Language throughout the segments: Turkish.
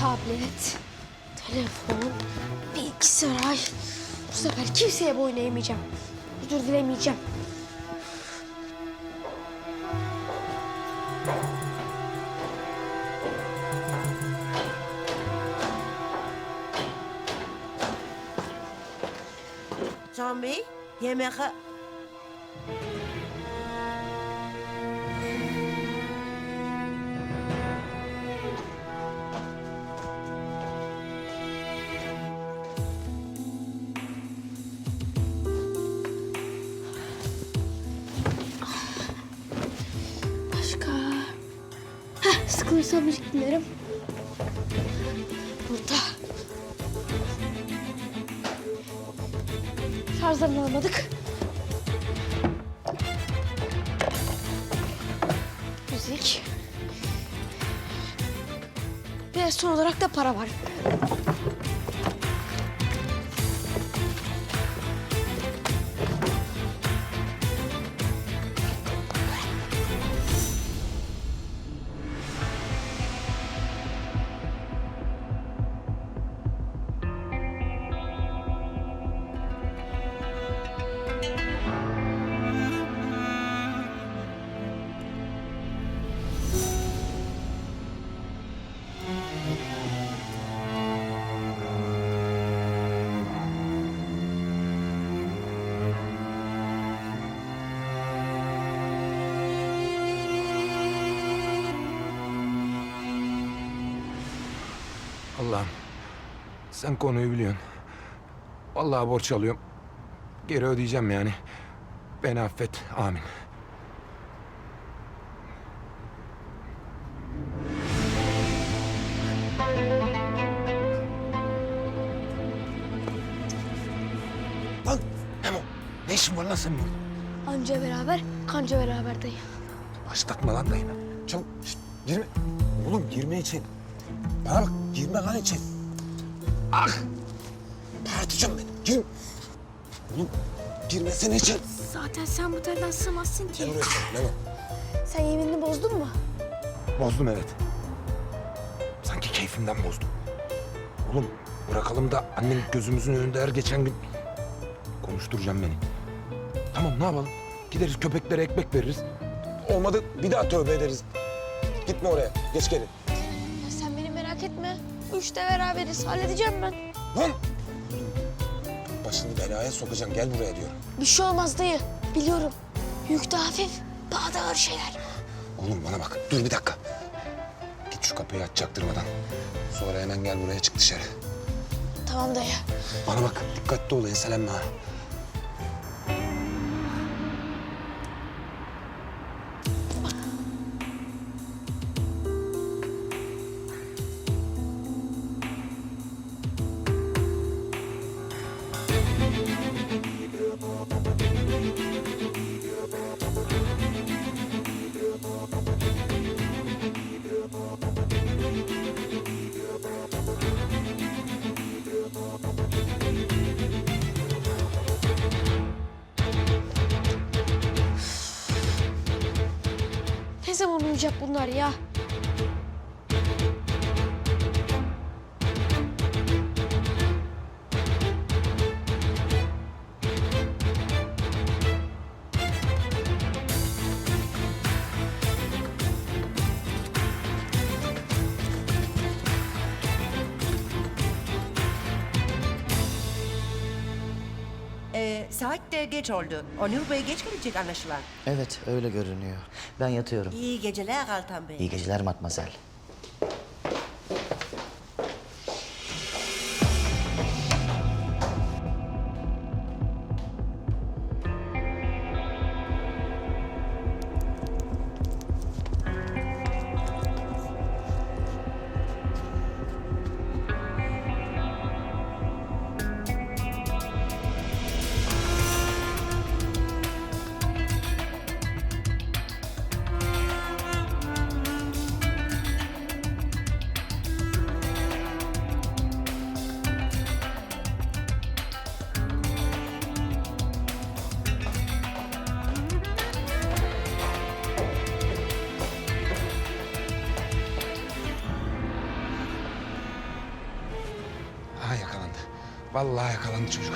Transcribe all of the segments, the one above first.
Tablet, telefon, bilgisayar. Bu sefer kimseye boyun eğmeyeceğim. Özür dilemeyeceğim. Can Bey, yemeğe... Başka? Heh, sıkılırsam müzik dinlerim. Burada. Şarjlarını almadık. Müzik. Ve son olarak da para var. Allah'ım sen konuyu biliyorsun. Vallahi borç alıyorum. Geri ödeyeceğim yani. Beni affet. Amin. Lan Memo ne işin var lan senin burada? Anca beraber, kanca beraber dayı. Başlatma lan dayını. Çabuk şişt, girme. Oğlum girme için. Bana bak girme lan için. Ah! Bağırtacağım beni. Gir. Oğlum girmesene için. Zaten sen bu telden sığmazsın ki. buraya sen Memo. Sen yeminini bozdun mu? Bozdum evet. Sanki keyfimden bozdum. Oğlum bırakalım da annen gözümüzün önünde her geçen gün konuşturacağım beni. Tamam ne yapalım? Gideriz köpeklere ekmek veririz. Olmadı bir daha tövbe ederiz. Gitme oraya. Geç geri. Üçte beraberiz. Halledeceğim ben. Lan. Başını belaya sokacaksın. Gel buraya diyorum. Bir şey olmaz dayı. Biliyorum. Yük de hafif. Daha da ağır şeyler. Oğlum bana bak. Dur bir dakika. Git şu kapıyı aç çaktırmadan. Sonra hemen gel buraya çık dışarı. Tamam dayı. Bana bak. Dikkatli ol. Enselenme ha. Ne zaman uyuyacak bunlar ya? Saat de geç oldu. Onur Bey geç gelecek anlaşılan. Evet, öyle görünüyor. Ben yatıyorum. İyi geceler Altan Bey. İyi geceler Matmazel. Vallahi yakalandı çocuk.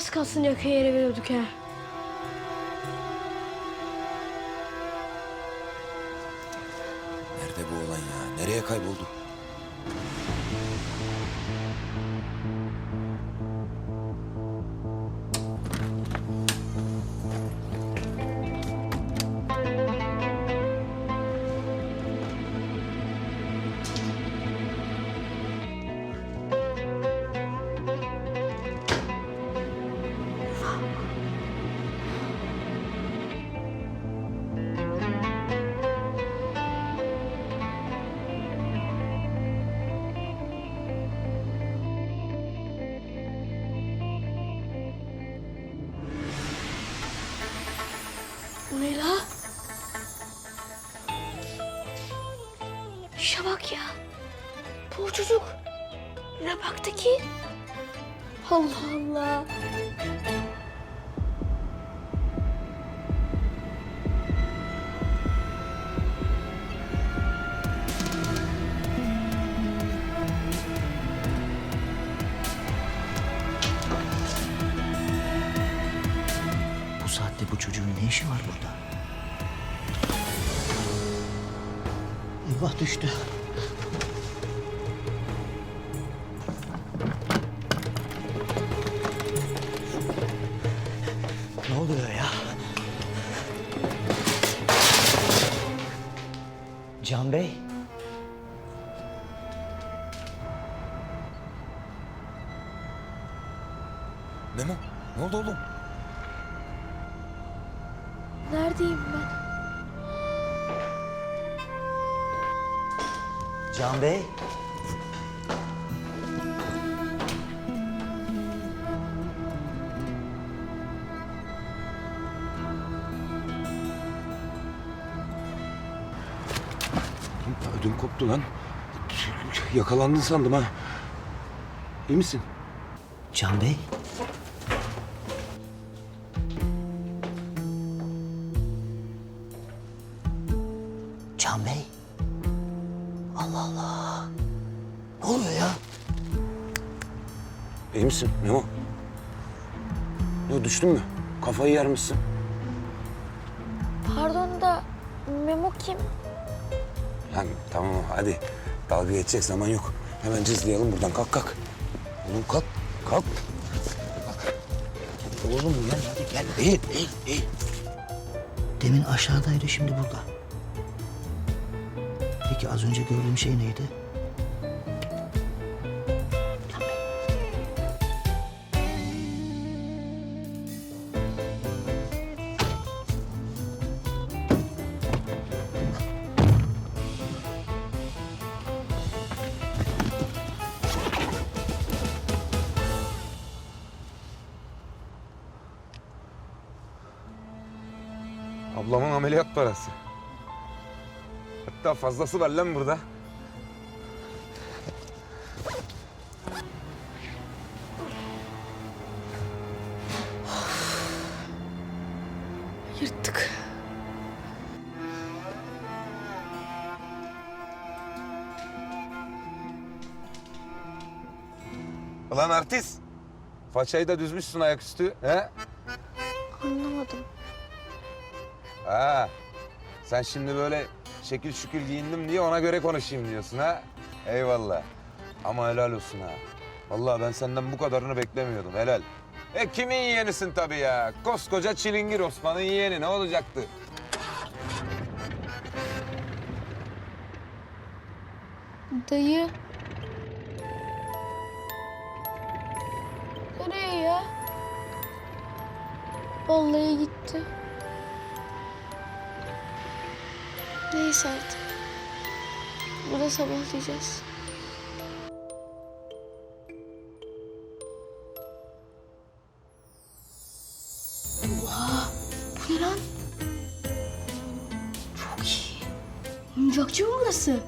Az kalsın yakaya yere veriyorduk ha. Nerede bu olan ya? Nereye kayboldu? Allah Allah. Bu saatte bu çocuğun ne işi var burada? Eyvah düştü. Memo ne oldu oğlum? Neredeyim ben? Can Bey. Ödüm koptu lan. Yakalandın sandım ha. İyi misin? Can Bey. İyi misin Memo? Ne düştün mü? Kafayı yarmışsın. Pardon da Memo kim? Lan tamam hadi. Dalga geçecek zaman yok. Hemen cızlayalım buradan. Kalk kalk. Oğlum kalk. Kalk. Kalk. Oğlum uyan hadi gel. Değil değil değil. Demin aşağıdaydı şimdi burada. Peki az önce gördüğüm şey neydi? Ablamın ameliyat parası. Hatta fazlası var lan burada. Yırttık. Ulan artist. Façayı da düzmüşsün ayaküstü. He? Anlamadım. Ha. Sen şimdi böyle şekil şükür giyindim diye ona göre konuşayım diyorsun ha. Eyvallah. Ama helal olsun ha. Vallahi ben senden bu kadarını beklemiyordum helal. E kimin yeğenisin tabii ya? Koskoca Çilingir Osman'ın yeğeni ne olacaktı? Dayı. Nereye ya? Vallahi gitti. Neyse artık. Burada sabahlayacağız. Oha! Bu ne lan? Çok iyi. Oyuncakçı mı burası?